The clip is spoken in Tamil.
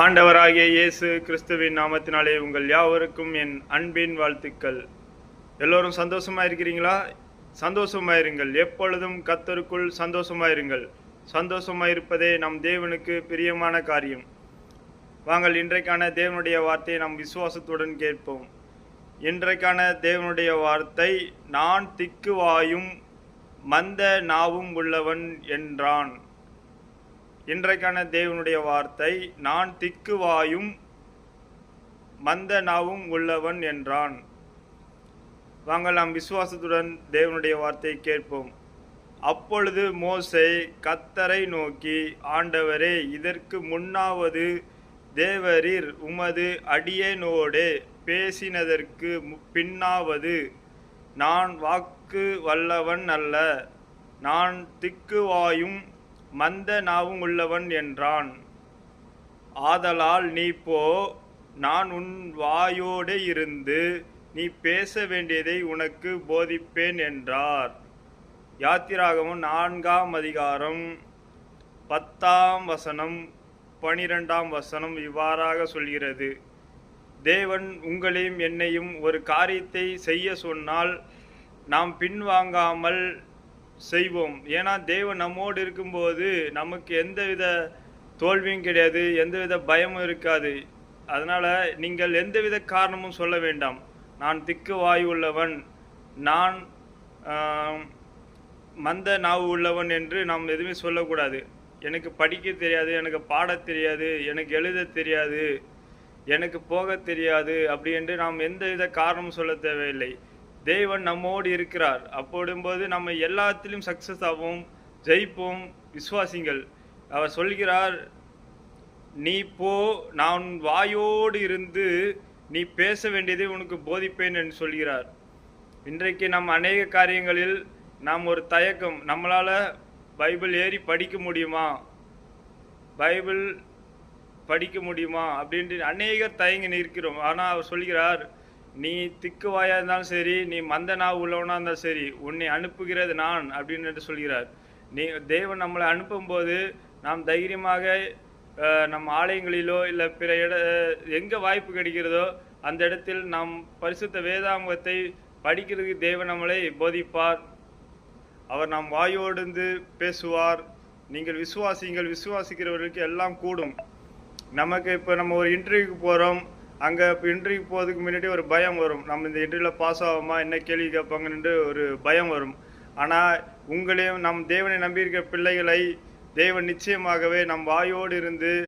ஆண்டவராகிய இயேசு கிறிஸ்துவின் நாமத்தினாலே உங்கள் யாவருக்கும் என் அன்பின் வாழ்த்துக்கள். எல்லோரும் சந்தோஷமாக இருக்கிறீங்களா? சந்தோஷமா இருங்கள். எப்பொழுதும் கத்தருக்குள் சந்தோஷமாயிருங்கள் சந்தோஷமா இருப்பதே நம் தேவனுக்கு பிரியமான காரியம். வாங்கள் இன்றைக்கான தேவனுடைய வார்த்தையை நாம் விசுவாசத்துடன் கேட்போம். இன்றைக்கான தேவனுடைய வார்த்தை நான் திக்குவாயும் மந்த நாவும் உள்ளவன் என்றான். இன்றைக்கான தேவனுடைய வார்த்தை நான் திக்குவாயும் மந்த நாவும் உள்ளவன் என்றான். வாங்க நாம் விசுவாசத்துடன் தேவனுடைய வார்த்தையை கேட்போம். அப்பொழுது மோசை கத்தரை நோக்கி ஆண்டவரே இதற்கு முன்னாவது தேவரீர் உமது அடியேனோடே பேசினதற்கு பின்னாவது நான் வாக்கு வல்லவன் அல்ல. நான் திக்குவாயும் மந்த நாவும் உள்ளவன் என்றான். ஆதலால் நீ போ நான் உன் வாயோடு இருந்து நீ பேச வேண்டியதை உனக்கு போதிப்பேன் என்றார். யாத்திராகவும் நான்காம் அதிகாரம் பத்தாம் வசனம் பனிரெண்டாம் வசனம் இவ்வாறாக சொல்கிறது. தேவன் உங்களையும் என்னையும் ஒரு காரியத்தை செய்ய சொன்னால் நாம் பின்வாங்காமல் செய்வோம். ஏன்னா தேவன் நம்மோடு இருக்கும்போது நமக்கு எந்தவித தோல்வியும் கிடையாது எந்தவித பயமும் இருக்காது. அதனால் நீங்கள் எந்தவித காரணமும் சொல்ல வேண்டாம். நான் திக்கு வாயு உள்ளவன். நான் மந்த நாவு உள்ளவன் என்று நாம் எதுவுமே சொல்லக்கூடாது. எனக்கு படிக்க தெரியாது எனக்கு பாடத் தெரியாது எனக்கு எழுத தெரியாது எனக்கு போக தெரியாது அப்படி என்று நாம் எந்தவித காரணமும் சொல்ல தேவையில்லை. தேவன் நம்மோடு இருக்கிறார். அப்போடும்போது நம்ம எல்லாத்திலும் சக்ஸஸ் ஆகும் ஜெயிப்போம் விசுவாசிங்கள். அவர் சொல்கிறார் நீ போ நான் வாயோடு இருந்து நீ பேச வேண்டியதை உனக்கு போதிப்பேன் என்று சொல்கிறார். இன்றைக்கு நம் அநேக காரியங்களில் நாம் ஒரு தயக்கம் நம்மளால் பைபிள் ஏறி படிக்க முடியுமா? பைபிள் படிக்க முடியுமா? அப்படின்ட்டு அநேகர் தயங்கி நிற்கிறோம். ஆனால் அவர் சொல்கிறார் நீ திக்குவாயாக இருந்தாலும் சரி நீ மந்த நாவு உள்ளவனாக இருந்தாலும் சரி உன்னை அனுப்புகிறது நான் அப்படின்னு சொல்கிறார். நீ தேவன் நம்மளை அனுப்பும்போது நாம் தைரியமாக நம் ஆலயங்களிலோ இல்லை பிற இட எங்கே வாய்ப்பு கிடைக்கிறதோ அந்த இடத்தில் நாம் பரிசுத்த வேதாங்கத்தை படிக்கிறதுக்கு தேவன் நம்மளை போதிப்பார். அவர் நாம் வாயோடு பேசுவார். நீங்கள் விசுவாசிங்கள் விசுவாசிக்கிறவர்களுக்கு எல்லாம் கூடும். நமக்கு இப்போ நம்ம ஒரு இன்டர்வியூக்கு போகிறோம் அங்கே இப்போ இன்டர்வியூக்கு போகிறதுக்கு முன்னாடி ஒரு பயம் வரும். நம்ம இந்த இன்டர்வியூவில் பாஸ் ஆகுமா என்ன கேள்வி கேட்பாங்கன்னு ஒரு பயம் வரும். ஆனால் உங்களையும் நம் தேவனை நம்பியிருக்கிற பிள்ளைகளை தேவன் நிச்சயமாகவே நம் வாயோடு இருந்து